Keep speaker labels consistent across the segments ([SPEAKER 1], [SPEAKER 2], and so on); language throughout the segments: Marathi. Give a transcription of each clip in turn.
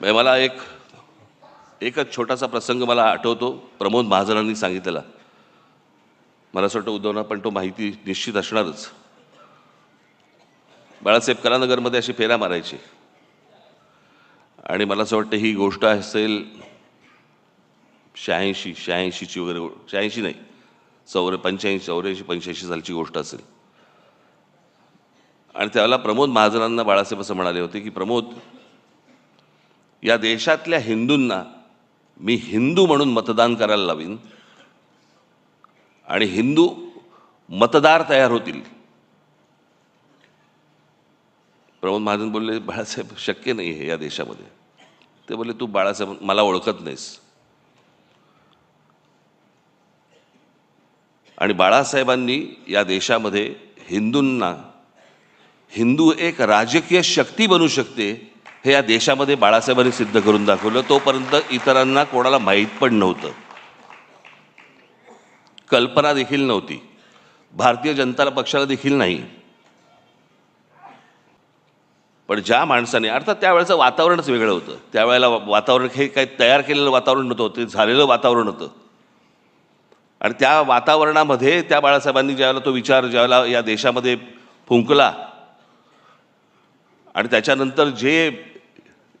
[SPEAKER 1] म्हणजे मला एक एकच छोटासा प्रसंग मला आठवतो प्रमोद महाजनांनी सांगितलेला. मला असं वाटतं उद्धवना पण तो माहिती निश्चित असणारच. बाळासाहेब कलानगरमध्ये अशी फेऱ्या मारायची. आणि मला असं वाटतं ही गोष्ट असेल शहाऐंशी शहाऐंशीची वगैरे शहाऐंशी नाही चौर पंच्याऐंशी चौऱ्याऐंशी पंच्याऐंशी सालची गोष्ट असेल. आणि त्याला प्रमोद महाजनांना बाळासाहेब असं म्हणाले होते की प्रमोद या देशातल्या हिंदूंना मी हिंदू म्हणून मतदान करायला लावीन. आणि हिंदू मतदार तयार होतील. प्रमोद महाजन बोलले बाळासाहेब शक्य नाही हे या देशामध्ये. ते बोलले तू बाळासाहेब मला ओळखत नाहीस. आणि बाळासाहेबांनी या देशामध्ये हिंदूंना हिंदू एक राजकीय शक्ती बनू शकते हे या देशामध्ये बाळासाहेबांनी सिद्ध करून दाखवलं. तोपर्यंत इतरांना कोणाला माहीत पण नव्हतं. कल्पना देखील नव्हती. भारतीय जनता पक्षाला देखील नाही. पण ज्या माणसाने अर्थात त्यावेळेचं वातावरणच वेगळं होतं. त्यावेळेला वातावरण हे काही तयार केलेलं वातावरण नव्हतं ते झालेलं वातावरण होतं. आणि त्या वातावरणामध्ये त्या बाळासाहेबांनी ज्यावेळेला तो विचार ज्यावेळेला या देशामध्ये फुंकला आणि त्याच्यानंतर जे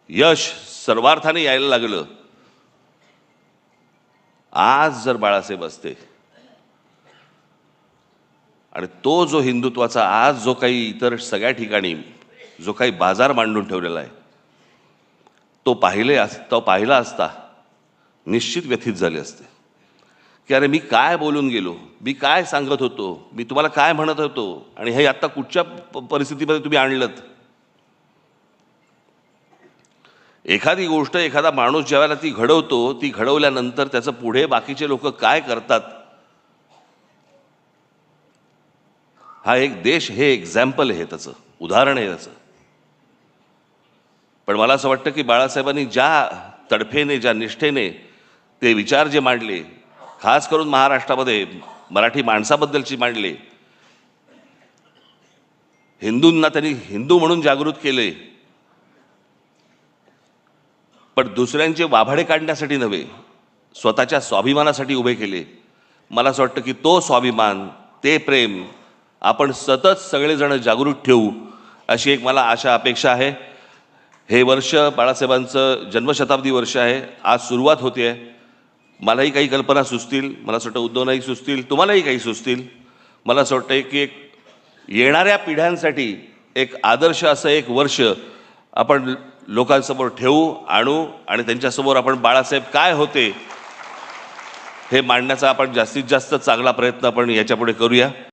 [SPEAKER 1] यश सर्वार्थाने यायला लागलं आज जर बाळासाहेब असते आणि तो जो हिंदुत्वाचा आज जो काही इतर सगळ्या ठिकाणी जो काही बाजार मांडून ठेवलेला आहे तो पाहिले अस तो पाहिला असता निश्चित व्यथित झाले असते. की अरे मी काय बोलून गेलो? मी काय सांगत होतो? मी तुम्हाला काय म्हणत होतो? आणि हे आत्ता कुठच्या प- परिस्थितीमध्ये तुम्ही आणलं एखादी गोष्ट एखादा माणूस ज्यावेळेला ती घडवतो ती घडवल्यानंतर त्याचं पुढे बाकीचे लोक काय करतात? हा एक देश हे एक्झाम्पल आहे त्याचं उदाहरण आहे त्याचं. पण मला असं वाटतं की बाळासाहेबांनी ज्या तडफेने ज्या निष्ठेने ते विचार जे मांडले खास करून महाराष्ट्रामध्ये मराठी माणसाबद्दलची मांडले हिंदूंना त्यांनी हिंदू म्हणून जागृत केले पण दुसऱ्यांचे वाभाडे काढण्यासाठी नव्हे स्वतःच्या स्वाभिमानासाठी उभे केले. मला असं वाटतं की तो स्वाभिमान ते प्रेम आपण सतत सगळेजण जागृत ठेवू अशी एक मला आशा अपेक्षा आहे. हे वर्ष बाळासाहेबांचं जन्मशताब्दी वर्ष आहे आज सुरुवात होते आहे मलाही काही कल्पना सुचतील मला असं वाटतं उद्धवनाही सुचतील तुम्हालाही काही सुचतील. मला असं वाटतं की एक येणाऱ्या पिढ्यांसाठी एक आदर्श असं एक वर्ष आपण लोकांसमोर ठेवू आणू आणि त्यांच्यासमोर आपण बाळासाहेब काय होते हे मांडण्याचा आपण जास्तीत जास्त चांगला प्रयत्न आपण याच्यापुढे करूया.